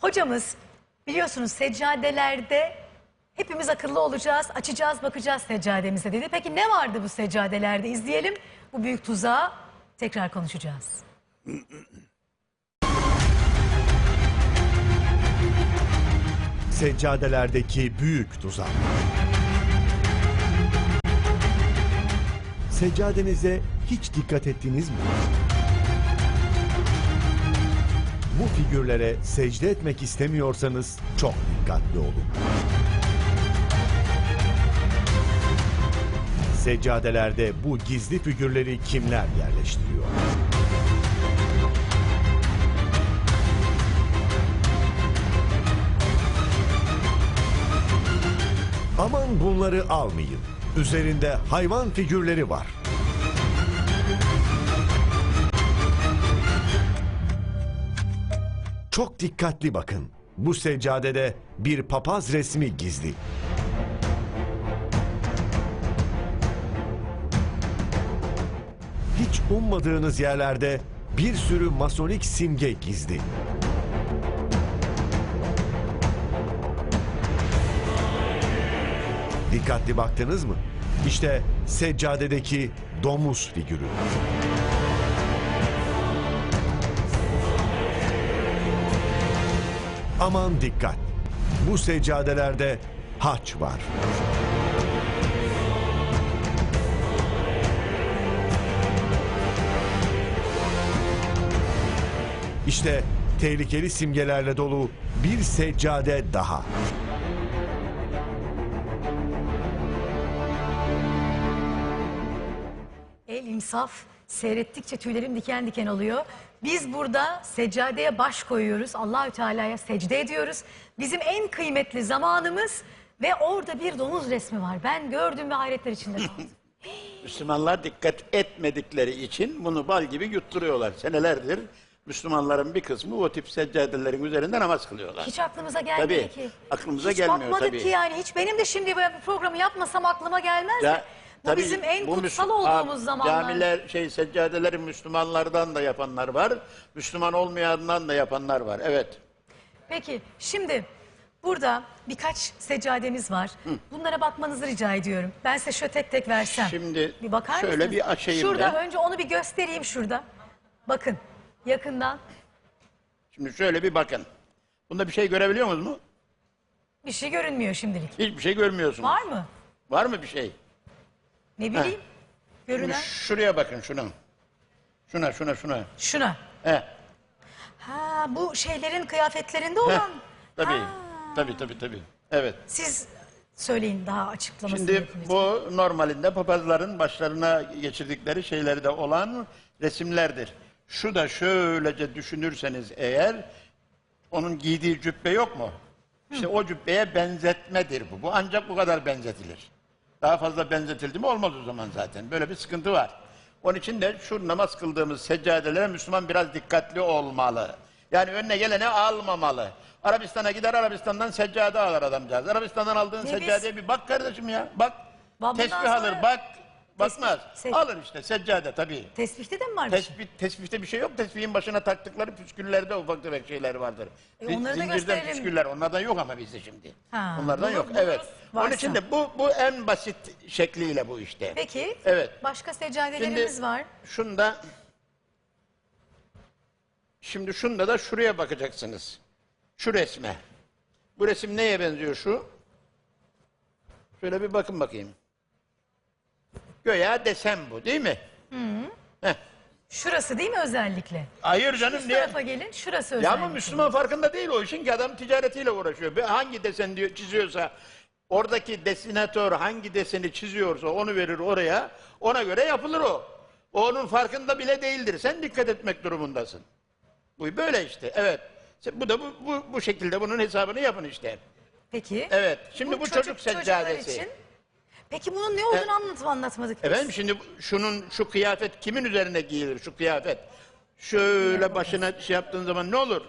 Hocamız biliyorsunuz seccadelerde hepimiz akıllı olacağız, açacağız, bakacağız seccademize dedi. Peki ne vardı bu seccadelerde? İzleyelim. Bu büyük tuzağı tekrar konuşacağız. Seccadelerdeki büyük tuzak. Seccadenize hiç dikkat ettiniz mi? Figürlere secde etmek istemiyorsanız çok dikkatli olun. Seccadelerde bu gizli figürleri kimler yerleştiriyor? Aman bunları almayın. Üzerinde hayvan figürleri var. Çok dikkatli bakın. Bu seccadede bir papaz resmi gizli. Hiç ummadığınız yerlerde bir sürü masonik simge gizli. Dikkatli baktınız mı? İşte seccadedeki domuz figürü. Aman dikkat. Bu seccadelerde haç var. İşte tehlikeli simgelerle dolu bir seccade daha. El insaf seyrettikçe tüylerim diken diken oluyor. Biz burada seccadeye baş koyuyoruz. Allahü Teala'ya secde ediyoruz. Bizim en kıymetli zamanımız ve orada bir domuz resmi var. Ben gördüm ve hayretler içinde kaldım. Müslümanlar dikkat etmedikleri için bunu bal gibi yutturuyorlar. Senelerdir Müslümanların bir kısmı o tip seccadelerin üzerinde namaz kılıyorlar. Hiç aklımıza gelmedi Tabii, ki. aklımıza hiç gelmiyor bakmadık tabii. ki yani. Hiç benim de şimdi böyle bir programı yapmasam aklıma gelmez Ya. Bu tabii bizim en bu kutsal Müsl- olduğumuz zamanlar. Camiler, şey seccadeleri Müslümanlardan da yapanlar var. Müslüman olmayandan da yapanlar var. Evet. Peki şimdi burada birkaç seccademiz var. Bunlara bakmanızı rica ediyorum. Ben size şöyle tek tek versem. Şimdi bir bakar şöyle mısınız? bir açayım Şurada ben. önce onu bir göstereyim şurada. Bakın yakından Şimdi şöyle bir bakın. Bunda bir şey görebiliyor musunuz mu? bir şey görünmüyor şimdilik. Hiçbir şey görmüyorsunuz. Var mı? Var mı bir şey? Ne bileyim. Görünen. şuraya bakın şuna. Şuna şuna şuna. Şuna. He. Ha bu şeylerin kıyafetlerinde olan. Tabii. Ha. Tabii tabii tabii. Evet. Siz söyleyin daha açıklamasını Şimdi bu normalinde papazların başlarına geçirdikleri şeylerde olan resimlerdir. Şu da şöylece düşünürseniz eğer onun giydiği cübbe yok mu? İşte o cübbeye benzetmedir bu. Bu ancak bu kadar benzetilir. Daha fazla benzetildi mi olmaz o zaman zaten. Böyle bir sıkıntı var. Onun için de şu namaz kıldığımız seccadelere Müslüman biraz dikkatli olmalı. Yani önüne gelene almamalı. Arabistan'a gider Arabistan'dan seccade alır adamcağız. Arabistan'dan aldığın Ne seccadeye bir bak kardeşim ya. Bak. Tesbih sonra- alır bak. Bakmaz. se- Alır işte seccade tabii. Tesbihte de mi var bir şey? Tesbih, tesbihte bir şey yok. Tesbihin başına taktıkları püsküllerde ufak tefek şeyler vardır. E, onları da Zincirden gösterelim. püsküller. Onlardan yok ama bizde şimdi. Ha, Onlardan yok. buluruz, Evet. Onun varsa. için de bu bu en basit şekliyle bu işte. Peki. Evet. Başka seccadelerimiz Şimdi var. şunda Şimdi şunda da şuraya bakacaksınız. Şu resme. Bu resim neye benziyor şu? Şöyle bir bakın bakayım. Göya desen bu değil mi? Heh. Şurası değil mi özellikle? Hayır canım Şu niye? tarafa gelin. Şurası Ya özellikle. ama Müslüman farkında değil o işin ki adam ticaretiyle uğraşıyor. Ve Hangi desen diyor çiziyorsa oradaki desinatör hangi deseni çiziyorsa onu verir oraya. Ona göre yapılır o. O Onun farkında bile değildir. Sen dikkat etmek durumundasın. Bu böyle işte. Evet. Bu da bu, bu, bu şekilde bunun hesabını yapın işte. Peki. Evet. Şimdi bu, çocuk, çocuklar seccadesi. için. Peki bunun ne olduğunu anlatıp anlatmadık biz. Efendim şimdi şunun şu kıyafet kimin üzerine giyilir şu kıyafet? Şöyle başına şey yaptığın zaman ne olur?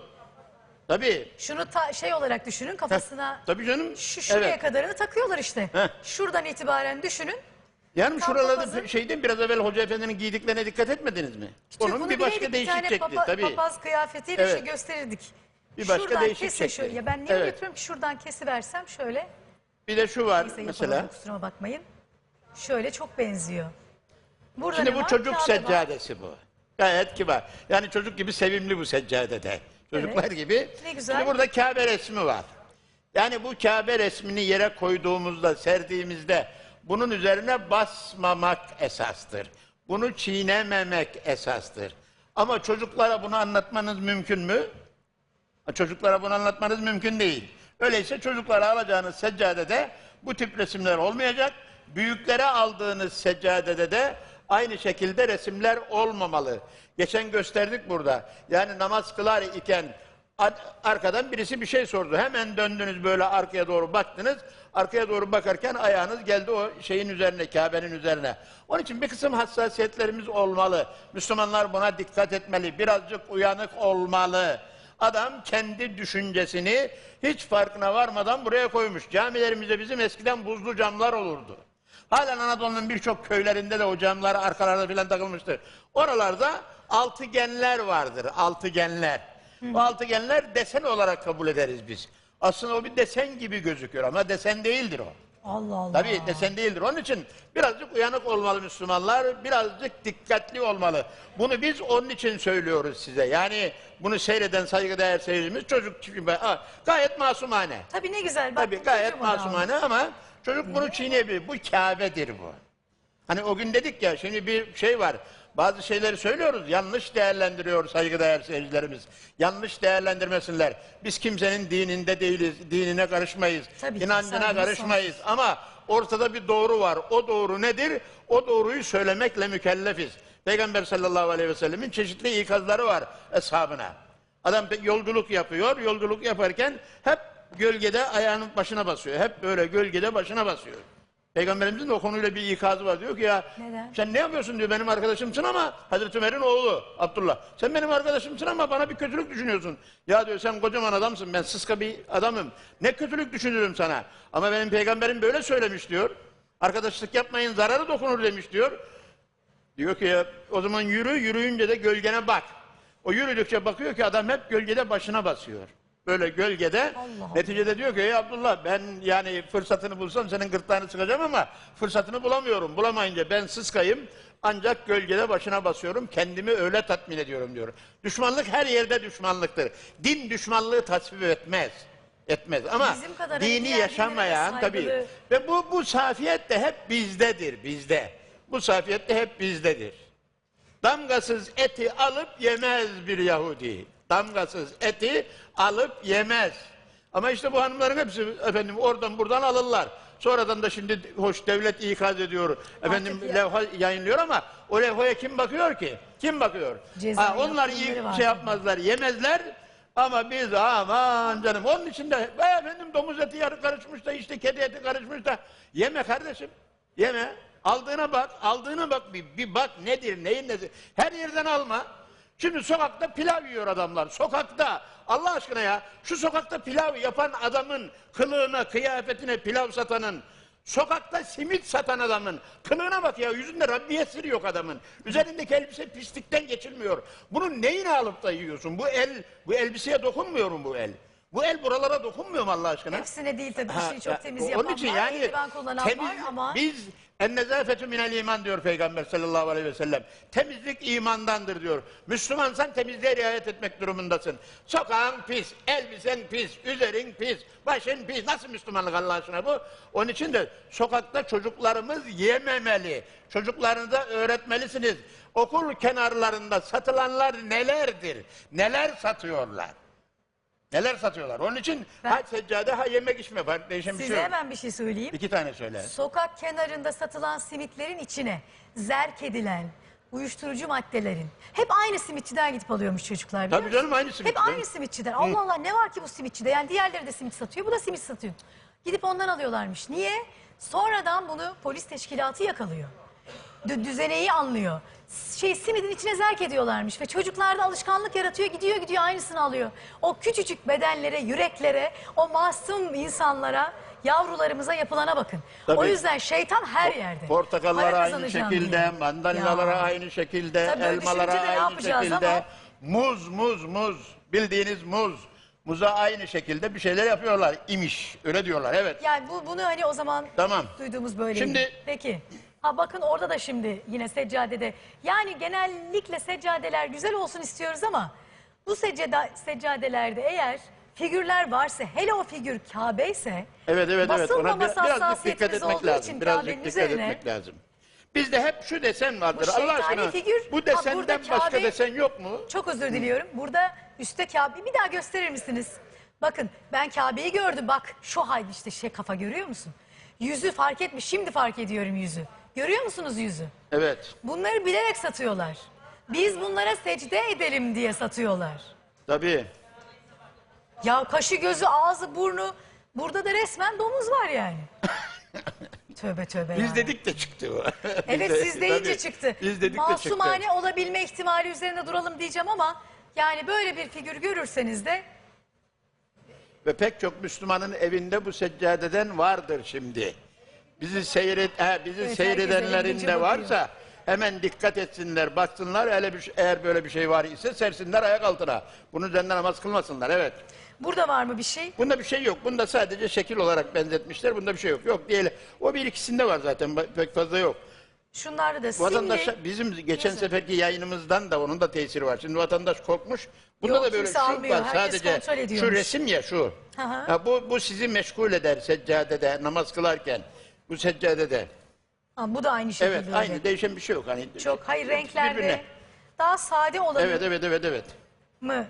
Tabii. Şunu ta- şey olarak düşünün kafasına. Tabii canım. Şu şuraya Evet. kadarını takıyorlar işte. Heh. Şuradan itibaren düşünün. Yani Tam şuralarda papazın- şeyden biraz evvel Hoca Efendi'nin giydiklerine dikkat etmediniz mi? Onun bir başka bileydik, değişik tane şekli papa- tabii. Papaz kıyafetiyle Evet. şey gösterirdik. Bir başka şuradan değişik kesin şekli. şöyle. Ya ben nereye Evet. götürüyorum ki şuradan kesiversem şöyle. Bir de şu var Neyse mesela. yapamadım kusuruma bakmayın. Şöyle çok benziyor. Burada Şimdi ne bu var? çocuk Kağıda var. seccadesi bu. Gayet kibar. Yani çocuk gibi sevimli bu seccadede. Çocuklar Evet. gibi. Ne güzel. Şimdi burada Kabe resmi var. Yani bu Kabe resmini yere koyduğumuzda, serdiğimizde bunun üzerine basmamak esastır. Bunu çiğnememek esastır. Ama çocuklara bunu anlatmanız mümkün mü? Çocuklara bunu anlatmanız mümkün değil. Öyleyse çocuklara alacağınız seccadede bu tip resimler olmayacak. Büyüklere aldığınız seccadede de aynı şekilde resimler olmamalı. Geçen gösterdik burada. Yani namaz kılar iken ar- arkadan birisi bir şey sordu. Hemen döndünüz böyle arkaya doğru baktınız. Arkaya doğru bakarken ayağınız geldi o şeyin üzerine, Kabe'nin üzerine. Onun için bir kısım hassasiyetlerimiz olmalı. Müslümanlar buna dikkat etmeli. Birazcık uyanık olmalı. Adam kendi düşüncesini hiç farkına varmadan buraya koymuş. Camilerimizde bizim eskiden buzlu camlar olurdu. Halen Anadolu'nun birçok köylerinde de o camlar arkalarda filan takılmıştır. Oralarda altıgenler vardır, altıgenler. O altıgenler desen olarak kabul ederiz biz. Aslında o bir desen gibi gözüküyor ama desen değildir o. Allah Allah. Tabii desen değildir. Onun için birazcık uyanık olmalı Müslümanlar, birazcık dikkatli olmalı. Bunu biz onun için söylüyoruz size. Yani bunu seyreden saygıdeğer seyircimiz çocuk ha, gayet masumane. Tabii ne güzel. Bak, Tabii gayet masumane ama çocuk bunu çiğneyebilir. Bu Kabe'dir bu. Hani o gün dedik ya şimdi bir şey var. Bazı şeyleri söylüyoruz. Yanlış değerlendiriyor saygıdeğer seyircilerimiz. Yanlış değerlendirmesinler. Biz kimsenin dininde değiliz. Dinine karışmayız. Tabii ki, inancına saygımız karışmayız. Ama ortada bir doğru var. O doğru nedir? O doğruyu söylemekle mükellefiz. Peygamber sallallahu aleyhi ve sellemin çeşitli ikazları var eshabına. Adam yolculuk yapıyor. Yolculuk yaparken hep gölgede ayağının başına basıyor. Hep böyle gölgede başına basıyor. Peygamberimizin de o konuyla bir ikazı var. Diyor ki ya Neden? sen ne yapıyorsun diyor benim arkadaşımsın ama Hazreti Ömer'in oğlu Abdullah. Sen benim arkadaşımsın ama bana bir kötülük düşünüyorsun. Ya diyor sen kocaman adamsın ben sıska bir adamım. Ne kötülük düşünürüm sana. Ama benim peygamberim böyle söylemiş diyor. Arkadaşlık yapmayın zararı dokunur demiş diyor. Diyor ki ya, o zaman yürü yürüyünce de gölgene bak. O yürüdükçe bakıyor ki adam hep gölgede başına basıyor. Böyle gölgede. Allah. Neticede diyor ki ey Abdullah ben yani fırsatını bulsam senin gırtlağını sıkacağım ama fırsatını bulamıyorum. Bulamayınca ben sıskayım ancak gölgede başına basıyorum. Kendimi öyle tatmin ediyorum diyor. Düşmanlık her yerde düşmanlıktır. Din düşmanlığı tasvip etmez. Etmez ama Bizim kadar dini diğer yaşamayan tabii ve bu bu safiyet de hep bizdedir bizde. Bu safiyet de hep bizdedir. Damgasız eti alıp yemez bir Yahudi. Damgasız eti alıp yemez. Ama işte bu hanımların hepsi efendim oradan buradan alırlar. Sonradan da şimdi hoş devlet ikaz ediyor. Efendim ya- levha yayınlıyor ama o levhaya kim bakıyor ki? Kim bakıyor? Ha, onlar iyi şey yapmazlar, yemezler. Ama biz aman canım onun için de "Vay efendim domuz eti yarı karışmış da işte kedi eti karışmış da yeme kardeşim. Yeme. Aldığına bak, aldığına bak bir, bir bak nedir, neyin nesi. Her yerden alma. Şimdi sokakta pilav yiyor adamlar. Sokakta. Allah aşkına ya. Şu sokakta pilav yapan adamın kılığına, kıyafetine pilav satanın, sokakta simit satan adamın kılığına bak ya. Yüzünde rabbiyesi yok adamın. Üzerindeki elbise pislikten geçilmiyor. Bunun neyini alıp da yiyorsun? Bu el, bu elbiseye dokunmuyor mu bu el? Bu el buralara dokunmuyor mu Allah aşkına? Hepsine değil tabii Ha, işini çok temiz onun yapan için var. yani eldiven kullanan temiz- var ama biz en nezafetü minel iman diyor Peygamber sallallahu aleyhi ve sellem. Temizlik imandandır diyor. Müslümansan temizliğe riayet etmek durumundasın. Sokağın pis, elbisen pis, üzerin pis, başın pis. Nasıl Müslümanlık Allah aşkına bu? Onun için de sokakta çocuklarımız yememeli. Çocuklarınıza öğretmelisiniz. Okul kenarlarında satılanlar nelerdir? Neler satıyorlar? Neler satıyorlar? Onun için Ben- ha seccade ha yemek içme var. Değişen bir size şey yok. hemen bir şey söyleyeyim. İki tane söyle. Sokak kenarında satılan simitlerin içine zerk edilen uyuşturucu maddelerin hep aynı simitçiden gidip alıyormuş çocuklar. biliyor Tabii musun? canım, aynı simitçiden. Hep aynı simitçiden. Allah Allah ne var ki bu simitçide? Yani diğerleri de simit satıyor. Bu da simit satıyor. Gidip ondan alıyorlarmış. Niye? Sonradan bunu polis teşkilatı yakalıyor. Dü- düzeneyi anlıyor. Şey simidin içine zerk ediyorlarmış ve çocuklarda alışkanlık yaratıyor gidiyor gidiyor aynısını alıyor. O küçücük bedenlere, yüreklere, o masum insanlara, yavrularımıza yapılana bakın. O Tabii. yüzden şeytan her yerde. Portakallara Para aynı şekilde, diye. mandalinalara Ya. aynı şekilde, Tabii elmalara aynı şekilde. ama? Muz, muz, muz. Bildiğiniz muz. Muza aynı şekilde bir şeyler yapıyorlar imiş. Öyle diyorlar evet. Yani bu bunu hani o zaman Tamam. duyduğumuz böyle. Şimdi- Peki. Ha bakın orada da şimdi yine seccadede. Yani genellikle seccadeler güzel olsun istiyoruz ama bu seccada, seccadelerde eğer figürler varsa hele o figür Kabe ise Evet evet evet. Ona basılmaması biraz, dikkat etmek lazım. Birazcık dikkat üzerine etmek lazım. Bizde hep şu desen vardır. Bu Allah aşkına figür, bu ha, desenden burada başka Kabe- desen yok mu? Çok özür diliyorum. Burada üstte Kabe bir daha gösterir misiniz? Bakın ben Kabe'yi gördüm. Bak şu halde işte şey kafa görüyor musun? Yüzü fark etmiş. Şimdi fark ediyorum yüzü. Görüyor musunuz yüzü? Evet. Bunları bilerek satıyorlar. Biz bunlara secde edelim diye satıyorlar. Tabii. Ya kaşı gözü ağzı burnu burada da resmen domuz var yani. tövbe tövbe Biz ya. dedik de çıktı. Biz Evet de- siz deyince tabii. çıktı. Biz dedik de çıktı. Masumane olabilme ihtimali üzerinde duralım diyeceğim ama yani böyle bir figür görürseniz de Ve pek çok Müslümanın evinde bu seccadeden vardır şimdi. Bizi seyret, he, bizi Evet, seyredenlerin de varsa hemen dikkat etsinler, baksınlar. Hele bir, şey- eğer böyle bir şey var ise sersinler ayak altına. Bunun üzerine namaz kılmasınlar. Evet. burada var mı bir şey? Bunda bir şey yok. Bunda sadece şekil olarak benzetmişler. Bunda bir şey yok. Yok diyelim. O bir ikisinde var zaten. Pek fazla yok. Şunlarda da Vatandaş simli. bizim geçen yazın. seferki yayınımızdan da onun da tesiri var. Şimdi vatandaş korkmuş. Bunda Yok, da böyle şu almıyor. var Herkes sadece. Şu resim ya şu. Ha, bu bu sizi meşgul eder seccadede namaz kılarken. Bu seccadede. Ha, bu da aynı şekilde Evet öyle. aynı değişen bir şey yok. Hani Çok hayır renklerde daha sade olanı Evet evet evet evet. mı?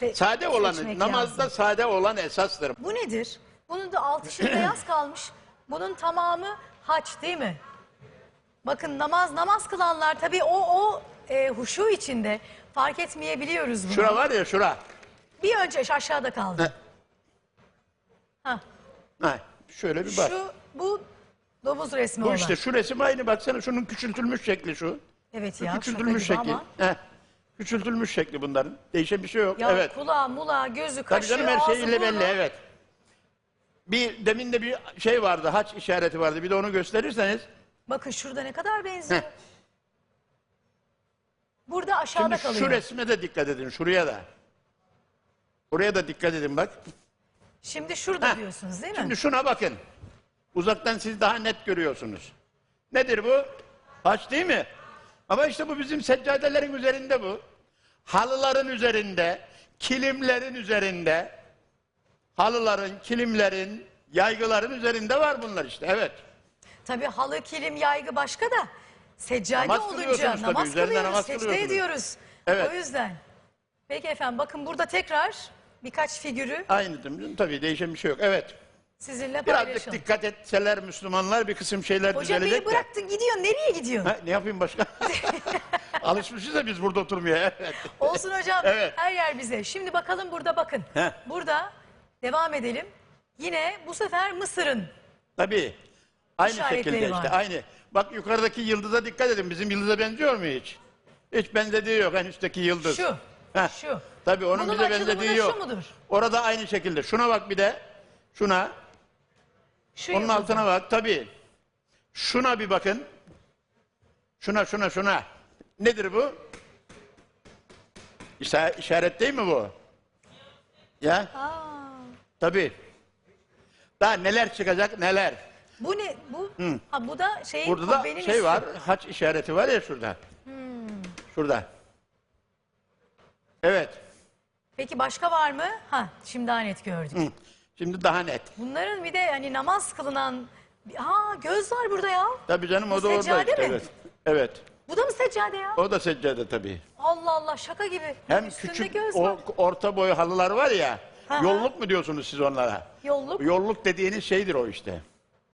se- Sade olanı seçmek namazda lazım. sade olan esastır. Bu nedir? Bunun da altı şimdi beyaz kalmış. Bunun tamamı haç değil mi? Bakın namaz namaz kılanlar tabii o o e, huşu içinde fark etmeyebiliyoruz bunu. Şura var ya şura. Bir önce şu aşağıda kaldı. Ha, Ha, şöyle bir bak. şu bu domuz resmi Bu olan. işte şu resim aynı baksana şunun küçültülmüş şekli şu. Evet ya şaka küçültülmüş gibi şekli. ama. Heh. Küçültülmüş şekli bunların. Değişen bir şey yok. Ya evet. kulağı, mulağı, gözü, Tabii kaşı, canım her ağzı, şeyiyle belli burnu. evet. Bir demin de bir şey vardı, haç işareti vardı. Bir de onu gösterirseniz. Bakın şurada ne kadar benziyor. Heh. Burada aşağıda Şimdi kalıyor. şu resme de dikkat edin, şuraya da. Buraya da dikkat edin bak. Şimdi şurada Heh. diyorsunuz değil mi? Şimdi şuna bakın. Uzaktan siz daha net görüyorsunuz. Nedir bu? Haç değil mi? Ama işte bu bizim seccadelerin üzerinde bu. Halıların üzerinde, kilimlerin üzerinde, halıların, kilimlerin, yaygıların üzerinde var bunlar işte. Evet. Tabii halı, kilim, yaygı başka da seccade Namaz olunca namaz kılıyoruz, namaz secde ediyoruz. Evet. O yüzden. Peki efendim bakın burada tekrar birkaç figürü Aynı değil mi? Tabii değişen bir şey yok. Evet. Sizinle Birazcık paylaşalım. dikkat etseler Müslümanlar bir kısım şeyler Hocam düzelecek beni de. bıraktın gidiyorsun nereye gidiyorsun? Ha, ne yapayım başka? Alışmışız da biz burada oturmaya. Evet. Olsun hocam Evet. her yer bize. Şimdi bakalım burada bakın. Heh. Burada devam edelim. Yine bu sefer Mısır'ın Tabii. Aynı İşaretleri şekilde var. işte aynı. Bak yukarıdaki yıldıza dikkat edin. Bizim yıldıza benziyor mu hiç? Hiç benzediği yok en üstteki yıldız. Şu, Heh. şu. Tabii onun Bunun bize açılımı da benzediği şu yok. mudur? Orada aynı şekilde. Şuna bak bir de. Şuna. Şu Onun yıldızın. altına bak tabii. Şuna bir bakın. Şuna şuna şuna. Nedir bu? İşa- işaret değil mi bu? Ya? Aa, Tabii. Daha neler çıkacak neler. bu ne? Bu ha bu da şeyin Burada da şey üstü. var. Haç işareti var ya şurada. Şurada. Evet. Peki başka var mı? Ha şimdi daha net gördük. Hı. Şimdi daha net. Bunların bir de hani namaz kılınan ha göz var burada ya. Tabii canım o Bu da orada seccade işte. mi? Evet. Evet. Bu da mı seccade ya? O da seccade tabii. Allah Allah şaka gibi. Hem Üstünde küçük göz o orta boy halılar var ya. Hı. Yolluk mu diyorsunuz siz onlara? Yolluk. Yolluk dediğiniz şeydir o işte.